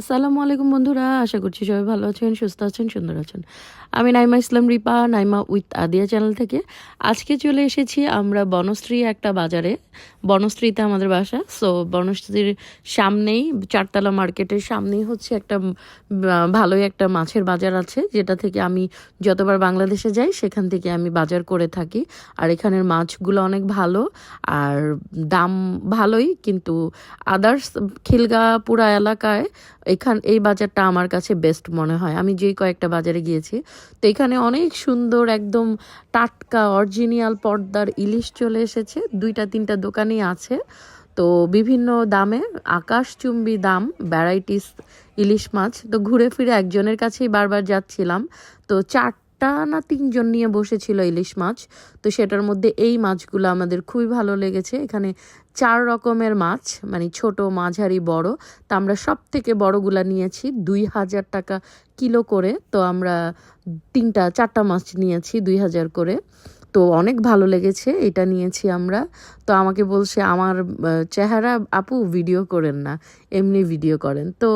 আসসালামু আলাইকুম বন্ধুরা, আশা করছি সবাই ভালো আছেন, সুস্থ আছেন, সুন্দর আছেন। আমি নাইমা ইসলাম রিপা, নাইমা উইথ আদিয়া চ্যানেল থেকে। আজকে চলে এসেছি আমরা বনশ্রী একটা বাজারে। বনশ্রীতে আমাদের বাসা, সো বনশ্রীর সামনেই, চারতলা মার্কেটের সামনেই হচ্ছে একটা ভালোই একটা মাছের বাজার আছে, যেটা থেকে আমি যতবার বাংলাদেশে যাই, সেখান থেকে আমি বাজার করে থাকি। আর এখানের মাছগুলো অনেক ভালো, আর দাম ভালোই, কিন্তু আদার্স খিলগা পুরা এলাকায় এখান, এই বাজারটা আমার কাছে বেস্ট মনে হয়। আমি যেই কয়েকটা বাজারে গিয়েছি, তো এখানে অনেক সুন্দর একদম টাটকা অরিজিনাল পর্দার ইলিশ চলে এসেছে। দুইটা, তিনটা দোকানই আছে। তো বিভিন্ন দামে আকাশচুম্বী দাম ভ্যারাইটিস ইলিশ মাছ। তো ঘুরে ফিরে একজনের কাছেই বারবার যাচ্ছিলাম। তো চারটা না তিনজন নিয়ে বসেছিল ইলিশ মাছ। তো সেটার মধ্যে এই মাছগুলো আমাদের খুবই ভালো লেগেছে। এখানে চার রকমের মাছ মানে ছোট, মাঝারি, বড়। তা আমরা সব থেকে বড়গুলা নিয়েছি, দুই হাজার টাকা কিলো করে। তো আমরা তিনটা, চারটা মাছ নিয়েছি দুই হাজার করে। তো অনেক ভালো লেগেছে, এটা নিয়েছি আমরা। তো আমাকে বলছে, আমার চেহারা আপু ভিডিও করেন না, এমনি ভিডিও করেন। তো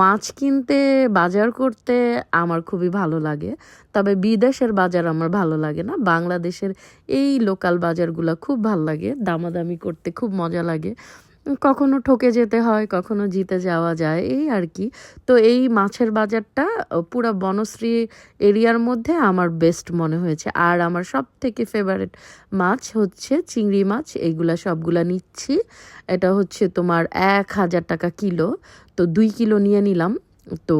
মাছ কিনতে, বাজার করতে আমার খুবই ভালো লাগে। তবে বিদেশের বাজার আমার ভালো লাগে না, বাংলাদেশের এই লোকাল বাজারগুলো খুব ভালো লাগে, দামাদামি করতে খুব মজা লাগে। কখনো ঠকে যেতে হয়, কখনো জিতে যাওয়া যায়, এই আর কি। তো এই মাছের বাজারটা পুরা বনশ্রী এরিয়ার মধ্যে আমার বেস্ট মনে হয়েছে। আর আমার সব থেকে ফেভারিট মাছ হচ্ছে চিংড়ি মাছ এইগুলা সবগুলা নিচ্ছি। এটা হচ্ছে তোমার এক হাজার টাকা কিলো, তো দুই কিলো নিয়ে নিলাম। তো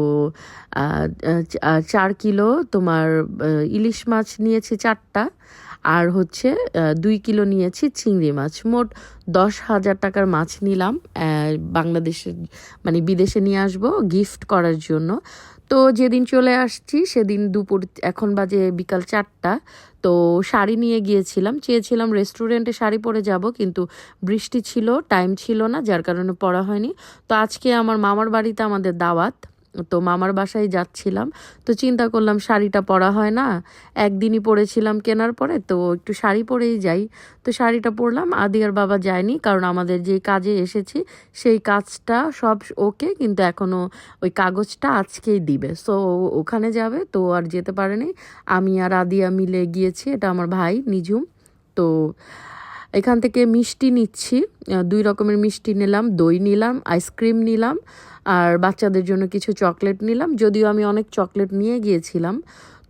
চার কিলো তোমার ইলিশ মাছ নিয়েছি চারটা। আর হচ্ছে দুই কিলো নিয়েছি চিংড়ি মাছ। মোট দশ হাজার টাকার মাছ নিলাম বাংলাদেশে মানে বিদেশে নিয়ে আসব গিফট করার জন্য। তো যেদিন চলে আসছি, সেদিন দুপুর, এখন বাজে বিকাল চারটা। তো শাড়ি নিয়ে গিয়েছিলাম, চেয়েছিলাম রেস্টুরেন্টে শাড়ি পরে যাব, কিন্তু বৃষ্টি ছিল, টাইম ছিল না, যার কারণে পরা হয়নি। তো আজকে আমার মামার বাড়িতে আমাদের দাওয়াত। তো মামার বাসায় যাচ্ছিলাম, তো চিন্তা করলাম শাড়িটা পরা হয় না। একদিনই পরেছিলাম কেনার পরে, তো একটু শাড়ি পরেই যাই। তো শাড়িটা পরলাম, আদিয়ার বাবা যায়নি কারণ আমাদের যে কাজে এসেছি, সেই কাজটা সব ওকে, কিন্তু এখনও ওই কাগজটা আজকেই দিবে। সো ওখানে যাবে, তো আর যেতে পারেনি। আমি আর আদিয়া মিলে গিয়েছি, এটা আমার ভাই নিজুম তো এখান থেকে মিষ্টি নিচ্ছি। দুই রকমের মিষ্টি নিলাম, দই নিলাম আইসক্রিম নিলাম, আর বাচ্চাদের জন্য কিছু চকলেট নিলাম। যদিও আমি অনেক চকলেট নিয়ে গিয়েছিলাম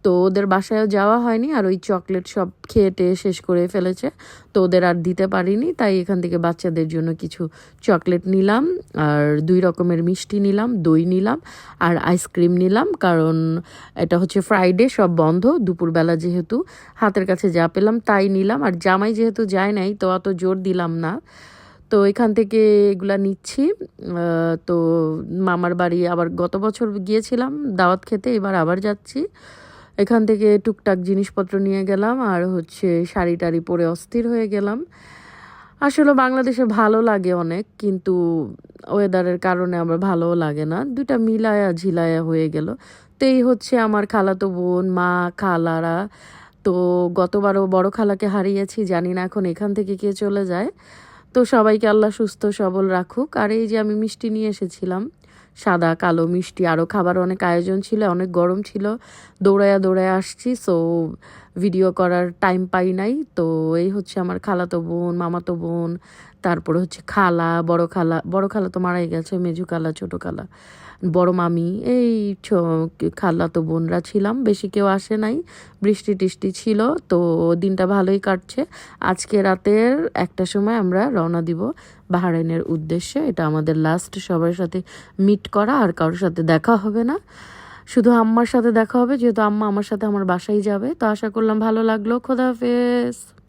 তো ওদের বাসায়ও যাওয়া হয়নি আর ওই চকলেট সব খেয়ে টেয়ে শেষ করে ফেলেছে। তো ওদের আর দিতে পারিনি, তাই এখান থেকে বাচ্চাদের জন্য কিছু চকলেট নিলাম আর দুই রকমের মিষ্টি নিলাম, দই নিলাম আর আইসক্রিম নিলাম, কারণ এটা হচ্ছে ফ্রাইডে সব বন্ধ, দুপুরবেলা যেহেতু হাতের কাছে যা পেলাম তাই নিলাম আর জামাই যেহেতু যায় নাই তো অত জোর দিলাম না। তো এখান থেকে এগুলা নিচ্ছি তো মামার বাড়ি আবার গত বছর গিয়েছিলাম দাওয়াত খেতে, এবার আবার যাচ্ছি। এখান থেকে টুকটাক জিনিসপত্র নিয়ে গেলাম আর হচ্ছে শাড়ি টাড়ি পরে অস্থির হয়ে গেলাম। আসলে বাংলাদেশে ভালো লাগে অনেক, কিন্তু ওয়েদারের কারণে আমার ভালোও লাগে না। দুটা মিলায়া ঝিলায়া হয়ে গেল। তো এই হচ্ছে আমার খালাতো বোন, মা, খালারা। তো গতবারও বড় খালাকে হারিয়েছি, জানি না এখন এখান থেকে কে চলে যায়। তো সবাইকে আল্লাহ সুস্থ সবল রাখুক। আর এই যে আমি মিষ্টি নিয়ে এসেছিলাম সাদা, কালো, মিষ্টি আরও খাবার অনেক আয়োজন ছিল, অনেক গরম ছিল। দৌড়ায়া দৌড়ায়া আসছি সো ভিডিও করার টাইম পাই নাই। তো এই হচ্ছে আমার খালাতো বোন, মামাতো বোন, তারপরে হচ্ছে খালা, বড় খালা। বড় খালা তো মারাই গেছে, মেজু খালা, ছোট খালা। বড় মামি, এই ছ- খালাতো বোনরা ছিলাম, বেশি কেউ আসে নাই। বৃষ্টি টিষ্টি ছিল, তো দিনটা ভালোই কাটছে। আজকে রাতের একটা সময় আমরা রওনা দিব বাহারাইনের উদ্দেশ্যে। এটা আমাদের লাস্ট সবার সাথে মিট করা, আর কারোর সাথে দেখা হবে না। শুধু আম্মার সাথে দেখা হবে, যেহেতু আম্মা আমার সাথে আমার বাসায় যাবে। তো আশা করলাম ভালো লাগল। খোদা হাফেজ।